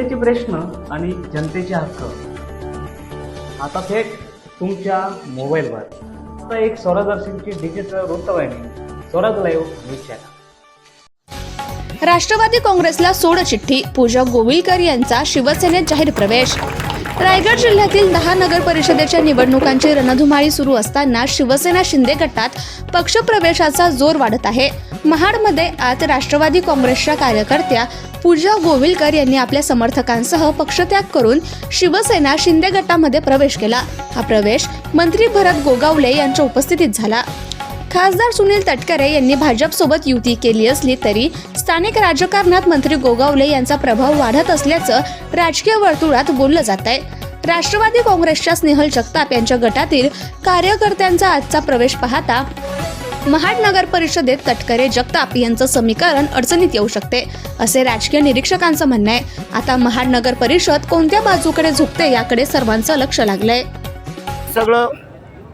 जनतेचे प्रश्न आणि जनतेचे हक्क. आता थेट तुमच्या मोबाईलवर. आता एक स्वरदर्शनची डिजिटल वृत्तवाहिनी Swaraj live news channel Rashtrawadi काँग्रेसला सोडचिठ्ठी पूजा गोविलकर यांचा शिवसेनेत जाहीर प्रवेश. रायगड जिल्ह्यातील दहा नगर परिषदेच्या निवडणुकांची रणधुमाळी सुरू असताना शिवसेना शिंदे गटात पक्षप्रवेशाचा जोर वाढत आहे. महाडमध्ये आज राष्ट्रवादी काँग्रेसच्या कार्यकर्त्या पूजा गोविलकर यांनी आपल्या समर्थकांसह पक्षत्याग करून शिवसेना शिंदे गटामध्ये प्रवेश केला. हा प्रवेश मंत्री भरत गोगावले यांच्या उपस्थितीत झाला. खासदार सुनील तटकरे यांनी भाजपसोबत युती केली असली तरी स्थानिक राजकारणात मंत्री गोगावले यांचा प्रभाव वाढत असल्याचं राजकीय वर्तुळात बोललं जात आहे. राष्ट्रवादी काँग्रेसच्या स्नेहल जगताप यांच्या गटातील कार्यकर्त्यांचा आजचा प्रवेश पाहता महाड नगर परिषदेत तटकरे जगताप यांचं समीकरण अडचणीत येऊ शकते असे राजकीय निरीक्षकांचं म्हणणं आहे. आता महाड नगर परिषद कोणत्या बाजूकडे झुकते याकडे सर्वांचं लक्ष लागलंय. सगळं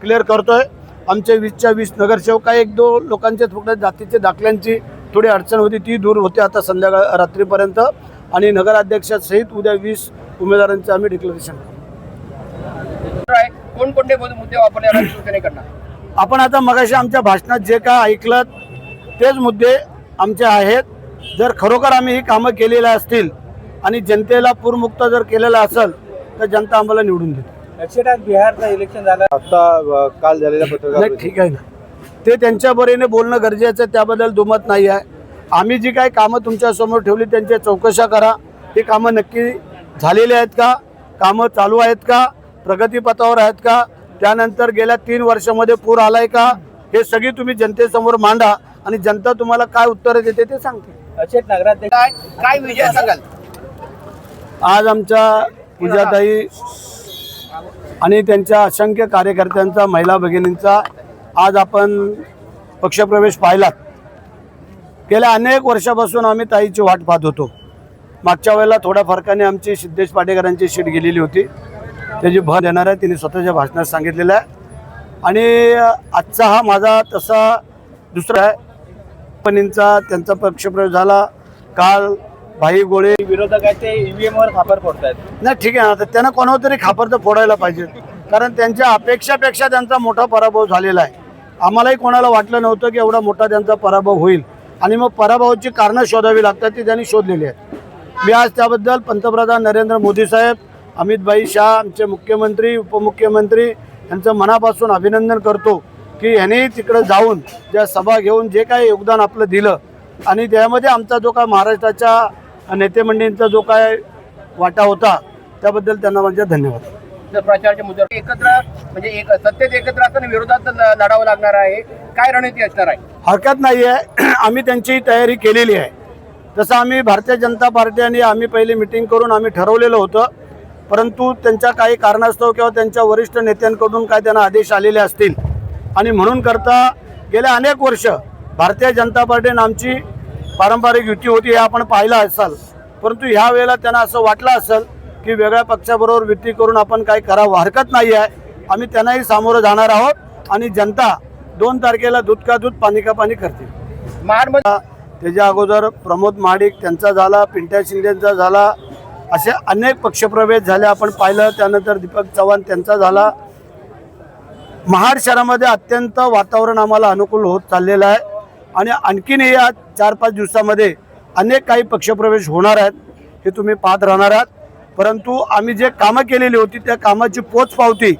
क्लिअर करतोय. आमचे वीसच्या वीस नगरसेवक काही एक दोन लोकांचे थोड्या जातीचे दाखल्यांची थोडी अडचण होती ती दूर होते आता संध्याकाळ रात्रीपर्यंत. आणि नगराध्यक्षासहित उद्या वीस उमेदवारांचे आम्ही डिक्लेरेशन कोणकोणते मुद्दे मुद्दे वापरले शिवसेनेकडनं आपण आता मगाशी आमच्या भाषणात जे काय ऐकलं तेच मुद्दे आमचे आहेत. जर खरोखर आम्ही ही कामं केलेल्या असतील आणि जनतेला पूरमुक्त जर केलेलं असेल तर जनता आम्हाला निवडून देते. बिहारचं इलेक्शन झालं. आता काल झालेल्या पत्रकार नाही ठीक आहे ना. ते त्यांच्या बरीने बोलणं गरजेचं आहे त्याबद्दल दुमत नाही आहे. आम्ही जी काही कामं तुमच्यासमोर ठेवली त्यांच्या चौकशा करा. ही कामं नक्की झालेली आहेत का? कामं चालू आहेत का? प्रगतीपथावर आहेत का? त्यानंतर गेल्या तीन वर्षामध्ये पूर आलाय का? हे सगळी तुम्ही जनतेसमोर मांडा आणि जनता तुम्हाला काय उत्तरं देते ते सांगते. नगराध्यक्ष काय काय विजय सांगाल? आज आमच्या पूजाताई आणि त्यांच्या असंख्य कार्यकर्त्यांचा महिला भगिनींचा आज आपण पक्षप्रवेश पाहिलात. गेल्या अनेक वर्षापासून आम्ही ताईची वाट पाहत होतो. मागच्या वेळेला थोड्या फरकाने आमची सिद्धेश पाटेकरांची सीट गेलेली होती. त्याची भर देणार आहे तिने स्वतःच्या भाषणात सांगितलेलं आहे. आणि आजचा हा माझा तसा दुसरा आहे. कंपनींचा त्यांचा पक्षप्रवेश झाला. काल भाई गोळे विरोधक आहेत ते ईव्हीएम वर खापर फोडतायत. नाही ठीक आहे ना. तर त्यांना कोणावर तरी खापर तर फोडायला पाहिजे. कारण त्यांच्या अपेक्षापेक्षा त्यांचा मोठा पराभव झालेला आहे. आम्हालाही कोणाला वाटलं नव्हतं की एवढा मोठा त्यांचा पराभव होईल. आणि मग पराभवाची कारणं शोधावी लागतात ती त्यांनी शोधलेली आहेत. मी आज त्याबद्दल पंतप्रधान नरेंद्र मोदी साहेब अमितभाई शाह आमचे मुख्यमंत्री उपमुख्यमंत्री यांचं मनापासून अभिनंदन करतो की ह्यांनी तिकडं जाऊन ज्या सभा घेऊन जे काही योगदान आपलं दिलं आणि त्यामध्ये आमचा जो काय महाराष्ट्राच्या नेतेमंडळींचा जो काय वाटा होता त्याबद्दल त्यांना माझे धन्यवाद. प्रचाराच्या मुद्द्यावर एकत्र म्हणजे एक सत्तेत एकत्र असताना विरोधात लढावं लागणार आहे. काय रणनीती असणार आहे? हरकत नाही आहे. आम्ही त्यांची तयारी केलेली आहे. तसं आम्ही भारतीय जनता पार्टी आणि आम्ही पहिली मिटिंग करून आम्ही ठरवलेलं होतं परंतु त्यांच्या काही कारणास्तव किंवा त्यांच्या वरिष्ठ नेत्यांकडून काय त्यांना आदेश आलेले असतील. आणि म्हणून करता गेल्या अनेक वर्ष भारतीय जनता पार्टीनं आमची पारंपरिक युती होती हे आपण पाहिलं असाल. परंतु ह्या वेळेला त्यांना असं वाटलं असेल की वेगळ्या पक्षाबरोबर युती करून आपण काय करावं. हरकत नाही आहे. आम्ही त्यांनाही सामोरं जाणार आहोत आणि जनता दोन तारखेला दूध का दूध पाणी का पाणी करते त्याच्या अगोदर प्रमोद महाडिक त्यांचा झाला पिंट्या शिंदेचा झाला असे अनेक पक्षप्रवेश झाले. आपण पाहिलं त्यानंतर दीपक चव्हाण त्यांचा झाला. महाड शहरामध्ये अत्यंत वातावरण आम्हाला अनुकूल होत चाललेलं आहे. आणि आणखीनही या चार पाच दिवसामध्ये अनेक काही पक्षप्रवेश होणार आहेत हे तुम्ही पाहत राहणार आहात. परंतु आम्ही जे कामं केलेली होती त्या कामाची पोचपावती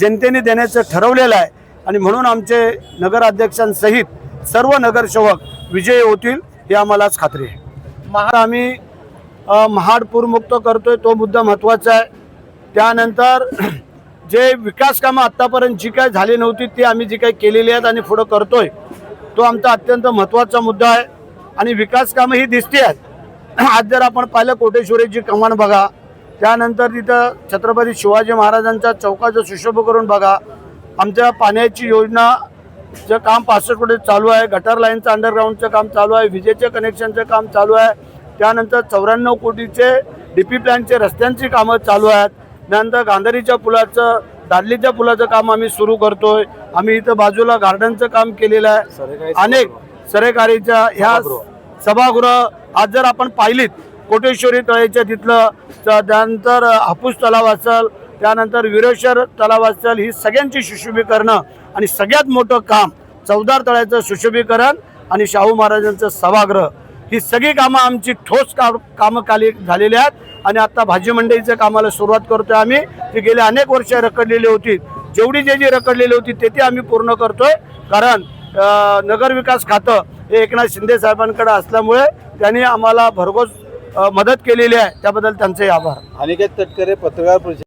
जनतेने देण्याचं ठरवलेलं आहे. आणि म्हणून आमचे नगराध्यक्षांसहित सर्व नगरसेवक विजयी होतील ही आम्हाला आज खात्री आहे. महाड आम्ही महाड पूरमुक्त करतोय तो मुद्दा महत्त्वाचा आहे. त्यानंतर जे विकास कामं आत्तापर्यंत जी काय झाली नव्हती ती आम्ही जी काही केलेली आहेत आणि पुढं करतोय तो आमचा अत्यंत महत्त्वाचा मुद्दा आहे. आणि विकास कामं ही दिसते आहेत. आज जर आपण पाहिलं कोटेश्वरीची कमान बघा त्यानंतर तिथं छत्रपती शिवाजी महाराजांचा चौकाचं सुशोभ करून बघा. आमच्या पाण्याची योजना चं काम पासष्ट कोटी चालू आहे गटर लाईनचं अंडरग्राऊंडचं काम चालू आहे विजेच्या कनेक्शनचं काम चालू आहे. त्यानंतर चौऱ्याण्णव कोटीचे डी पी प्लॅनचे रस्त्यांची कामं चालू आहेत. त्यानंतर गांधारीच्या पुलाचं दादलीच्या पुलाचं काम आम्ही सुरू करतोय. आम्ही इथं बाजूला गार्डनचं काम केलेलं आहे. अनेक सरकारीच्या ह्या सभागृह. आज जर आपण पाहिलीत कोटेश्वरी तळ्याच्या तिथलं त्यानंतर हापूस तलाव असेल त्यानंतर विरेश्वर तलाव असेल ही सगळ्यांची सुशोभीकरणं आणि सगळ्यात मोठं काम चौदार तळ्याचं सुशोभीकरण आणि शाहू महाराजांचं सभागृह. ही सगळी कामं आमची ठोस का कामं काली झालेली आहेत. आणि आता भाजी मंडईचं कामाला सुरुवात करतोय आम्ही. ती गेल्या अनेक वर्ष रखडलेली होती. जेवढी जे जी रखडलेली होती ते ते आम्ही पूर्ण करतोय. कारण नगरविकास खातं हे एकनाथ शिंदे साहेबांकडे असल्यामुळे त्यांनी आम्हाला भरघोस मदत केलेली आहे. त्याबद्दल त्यांचे आभार. अनिकेत तटकरे पत्रकार परिषद.